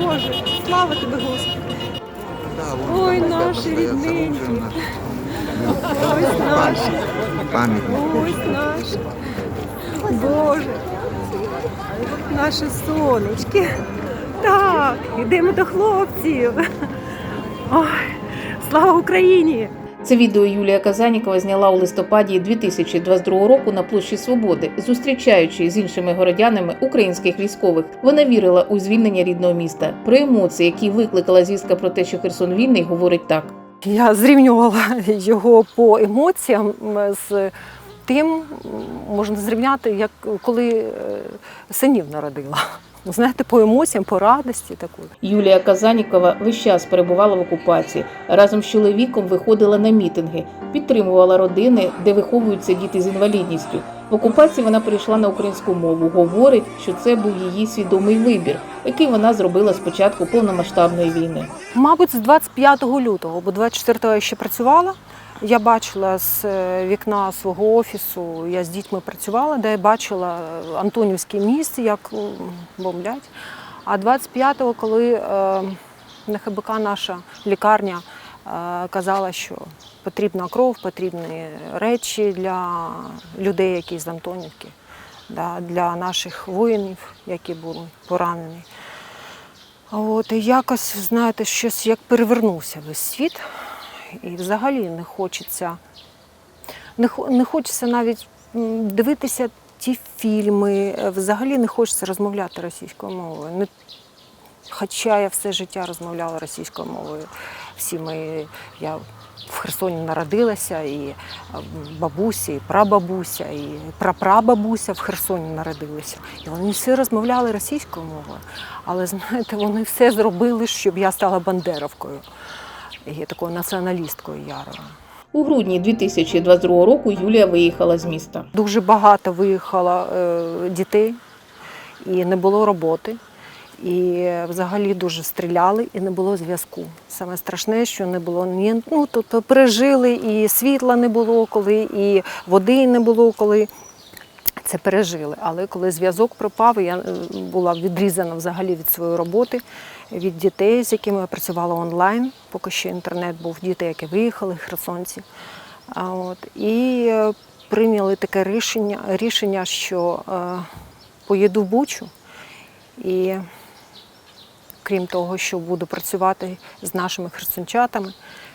Боже, слава тобі, Господи. Ой, наші рідненькі. Ось наші, ось наші. Боже. Наші сонечки. Так, йдемо до хлопців. Ой, слава Україні! Це відео Юлія Казанікова зняла у листопаді 2022 року на площі Свободи, зустрічаючи з іншими городянами українських військових. Вона вірила у звільнення рідного міста. Про емоції, які викликала звістка про те, що Херсон вільний, говорить так. Я зрівнювала його по емоціям з тим, можна зрівняти, як коли е, синів народила. Ну, Знаєте, по емоціям, по радості такої. Юлія Казанікова весь час перебувала в окупації. Разом з чоловіком виходила на мітинги, підтримувала родини, де виховуються діти з інвалідністю. В окупації вона перейшла на українську мову. Говорить, що це був її свідомий вибір, який вона зробила з початку повномасштабної війни. Мабуть, з 25 лютого, бо 24-го я ще працювала. Я бачила з е, вікна свого офісу, я з дітьми працювала, де я бачила е, Антонівський міст, як бомблять. А 25-го, коли е, НХБК наша лікарня казала, що потрібна кров, потрібні речі для людей, які з Антонівки, для наших воїнів, які були поранені. От, і якось, знаєте, щось як перевернувся весь світ. І взагалі не хочеться, не, хочеться навіть дивитися ті фільми, е, взагалі не хочеться розмовляти російською мовою. Не, хоча я все життя розмовляла російською мовою. Всі мої, я в Херсоні народилася, і е, бабуся, і прабабуся, і прапрабабуся в Херсоні народилися. І вони всі розмовляли російською мовою. Але знаєте, вони все зробили, щоб я стала бандеровкою. І такою націоналісткою ярою. У грудні 2022 року Юлія виїхала з міста. Дуже багато виїхало е, дітей, і не було роботи. І взагалі дуже стріляли, і не було зв'язку. Саме страшне, що не було ні, ну тобто пережили, і світла не було коли, і води не було коли. Це пережили. Але коли зв'язок пропав, я була відрізана взагалі від своєї роботи, від дітей, з якими я працювала онлайн, поки ще інтернет був, діти, які виїхали, херсонці. От, і е, прийняли таке рішення, рішення що е, поїду в Бучу. І крім того, що буду працювати з нашими херсончатами,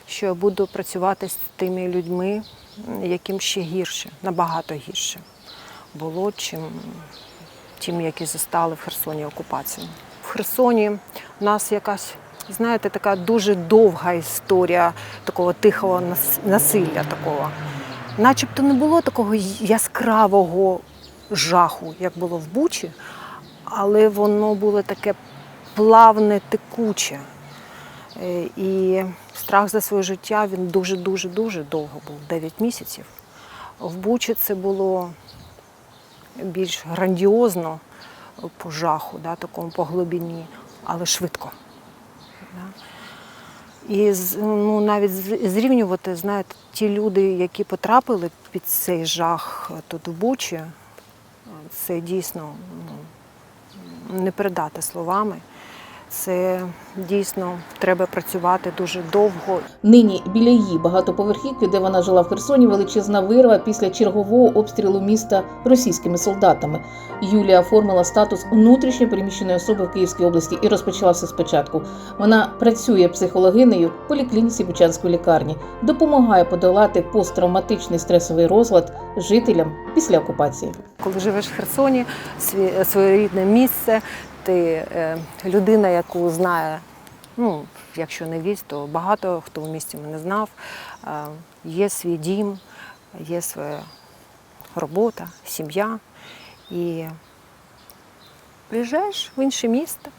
що я буду працювати з тими людьми, яким ще гірше, набагато гірше було, чим тим, які застали в Херсоні окупацію. В Херсоні у нас якась, знаєте, така дуже довга історія такого тихого насилля такого. Начебто не було такого яскравого жаху, як було в Бучі, але воно було таке плавне, текуче. Е, І страх за своє життя він дуже-дуже дуже довго був 9 місяців. В Бучі це було більш грандіозно по жаху, да, такому по глибині, але швидко. Да. І ну, навіть зрівнювати, знаєте, ті люди, які потрапили під цей жах тут в Бучі, це дійсно ну, не передати словами. Це дійсно треба працювати дуже довго Нині біля її багатоповерхівки, де вона жила в Херсоні, величезна вирва після чергового обстрілу міста російськими солдатами. Юлія оформила статус внутрішньо переміщеної особи в Київській області і розпочала все спочатку. Вона працює психологинею в поліклініці Бучанської лікарні, допомагає подолати посттравматичний стресовий розлад жителям після окупації. Коли живеш в Херсоні, сві- своєрідне місце, ти е, людина, яку знає, ну, якщо не вість, то багато хто в місті мене знав. Е, є свій дім, є своя робота, сім'я. І приїжджаєш в інше місто,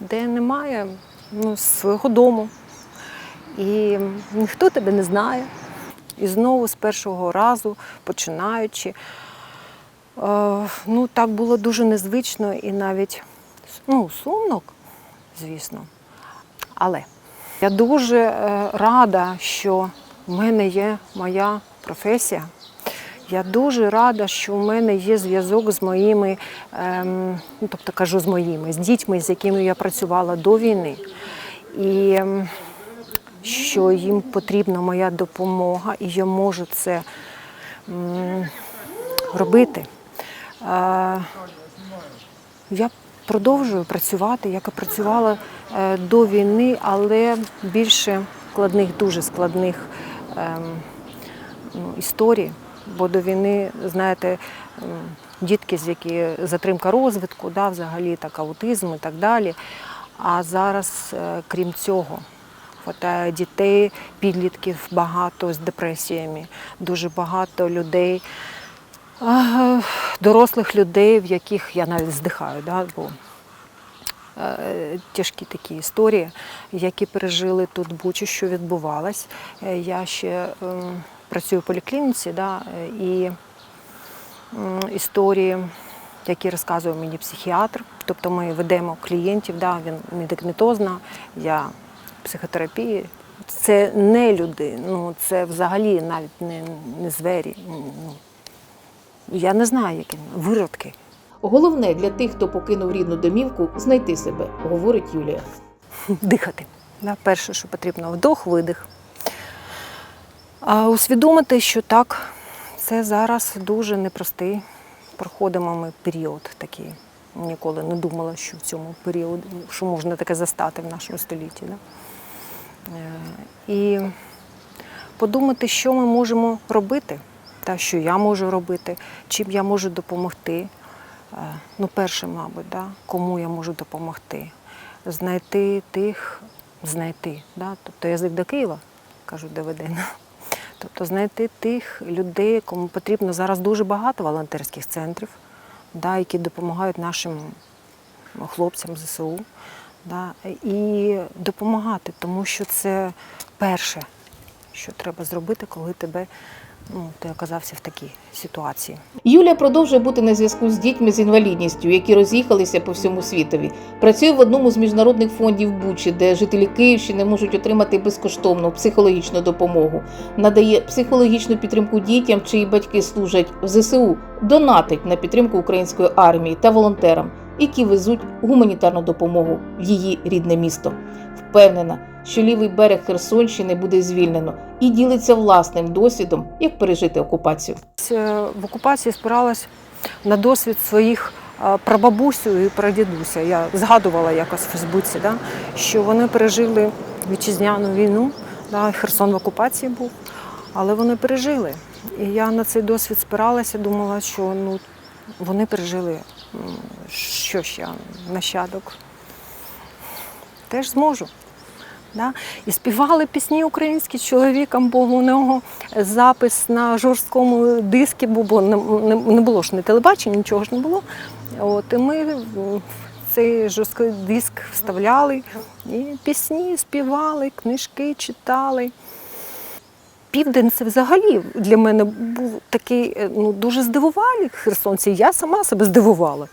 де немає ну, свого дому. І ніхто тебе не знає. І знову з першого разу, починаючи, Ну, так було дуже незвично і навіть ну, сумно, звісно. Але я дуже е, рада, що в мене є моя професія, Я дуже рада, що у мене є зв'язок з моїми, ем, ну, тобто кажу з моїми, з дітьми, з якими я працювала до війни. І ем, що їм потрібна моя допомога, і я можу це м, робити. Я продовжую працювати, як і працювала е, до війни, але більше складних, дуже складних ем, ну, історій. Бо до війни, знаєте, дітки, з які затримка розвитку, да, взагалі так, аутизм і так далі. А зараз, е, крім цього, хватає дітей, підлітків багато з депресіями, дуже багато людей, дорослих людей, в яких я навіть здихаю. Да, бо е, тяжкі такі історії, які пережили тут Бучу, що відбувалось. Е, Я ще ем, працюю в поліклініці, да, е, і історії, які розказує мені психіатр. Тобто ми ведемо клієнтів, да, він медикаментозна, я психотерапії. Це не люди, ну це взагалі навіть не, не звері. Ну, я не знаю, які виродки. Головне для тих, хто покинув рідну домівку, знайти себе, говорить Юлія. дихати. Да, Перше, що потрібно, вдох, видих. А усвідомити, що так, це зараз дуже непростий. Проходимо ми період такий. Ніколи не думала, що в цьому періоді, що можна таке застати в нашому столітті. Да? Е, І подумати, що ми можемо робити, та що я можу робити, чим я можу допомогти. Е, Ну, перше, мабуть, да? кому я можу допомогти. Знайти тих, знайти. Да? Тобто язик до Києва, кажуть Давидина. Тобто знайти тих людей, кому потрібно зараз дуже багато волонтерських центрів, да, які допомагають нашим хлопцям ЗСУ. Да, і допомагати, тому що це перше, що треба зробити, коли тебе ну, ти оказався в такій ситуації. Юлія продовжує бути на зв'язку з дітьми з інвалідністю, які роз'їхалися по всьому світові. Працює в одному з міжнародних фондів Бучі, де жителі Київщини можуть отримати безкоштовну психологічну допомогу. Надає психологічну підтримку дітям, чиї батьки служать в ЗСУ, донатить на підтримку української армії та волонтерам, які везуть гуманітарну допомогу в її рідне місто. Впевнена, що лівий берег Херсонщини буде звільнено і ділиться власним досвідом, як пережити окупацію. Е, В окупації спиралась на досвід своїх е, прабабусю і прадідуся. Я згадувала якось в Фейсбуці, да, що вони пережили вітчизняну війну. Да, Херсон в окупації був, але вони пережили. І я на цей досвід спиралася, думала, що ну, вони пережили, що я, нащадок. Теж зможу. Да? І співали пісні українські з чоловіком, бо у нього запис на жорсткому дискі, був, бо не, було ж не телебачення, нічого ж не було. От, і ми цей жорсткий диск вставляли і пісні співали, книжки читали. Південь це взагалі для мене був такий е, ну, дуже здивувальний херсонці. Я сама себе здивувала.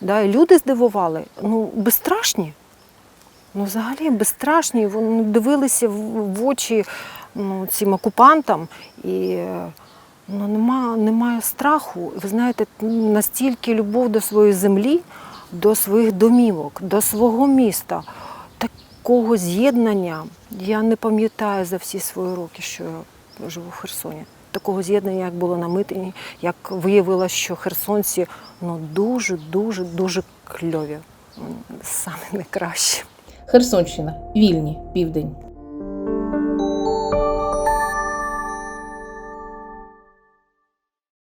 Да? Люди здивували, ну, безстрашні. Ну, взагалі безстрашні. Вони дивилися в, очі ну, цим окупантам, і ну, нема, немає страху. Ви знаєте, настільки любов до своєї землі, до своїх домівок, до свого міста, такого з'єднання я не пам'ятаю за всі свої роки, що я живу в Херсоні. Такого з'єднання, як було на митині, як виявилося, що херсонці ну, дуже, дуже, дуже кльові. Саме найкраще. Херсонщина, вільні, південь.